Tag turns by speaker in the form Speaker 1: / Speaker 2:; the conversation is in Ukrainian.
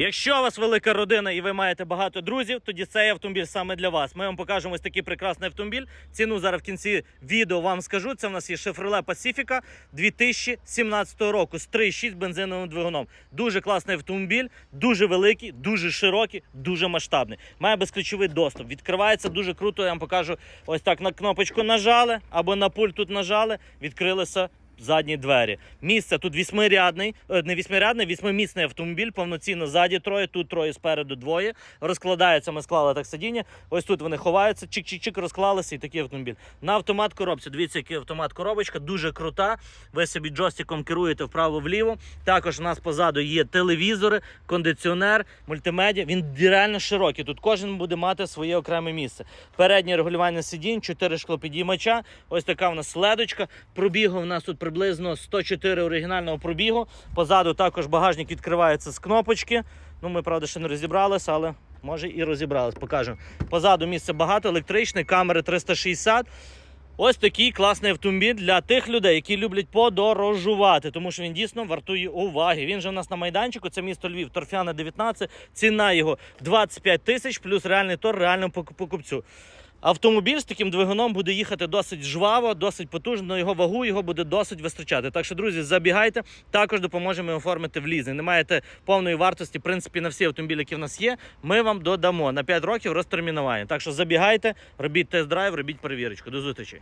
Speaker 1: Якщо у вас велика родина і ви маєте багато друзів, тоді цей автомобіль саме для вас. Ми вам покажемо ось такий прекрасний автомобіль. Ціну зараз в кінці відео вам скажу. Це в нас є Chevrolet Pacifica 2017 року з 3,6 бензиновим двигуном. Дуже класний автомобіль, дуже великий, дуже широкий, дуже масштабний. Має безключовий доступ. Відкривається дуже круто. Я вам покажу ось так на кнопочку нажали або на пульт тут нажали. Відкрилися задні двері. Місце тут вісьмирядний, е, не вісьмирядний, вісьмимісний автомобіль, повноцінно ззаді троє, тут троє спереду двоє. Розкладається, ми склали так сидіння. Ось тут вони ховаються, чик-чик-чик, розклалися і такий автомобіль. На автомат коробці. Дивіться, який автомат коробочка, дуже крута. Ви собі джойстиком керуєте вправо-вліво. Також у нас позаду є телевізори, кондиціонер, мультимедіа. Він реально широкий. Тут кожен буде мати своє окреме місце. Переднє регулювання сидінь, 4 шклопідіймача. Ось така в нас ледочка. Пробігу в нас тут приблизно 104 оригінального пробігу. Позаду також багажник відкривається з кнопочки. Ну, ми, правда, ще не розібралися, але може і розібрались. Покажемо. Позаду місце багато, електричне, камери 360. Ось такий класний автомобіль для тих людей, які люблять подорожувати, тому що він дійсно вартує уваги. Він же у нас на майданчику, це місто Львів, торфяна 19. Ціна його 25 тисяч, плюс реальний тор реальному покупцю. Автомобіль з таким двигуном буде їхати досить жваво, досить потужно. Його вагу його буде досить вистачати. Так що, друзі, забігайте. Також допоможемо оформити в лізинг. Не маєте повної вартості, в принципі, на всі автомобілі, які в нас є. Ми вам додамо на 5 років розтермінування. Так що забігайте, робіть тест-драйв, робіть перевірочку. До зустрічі.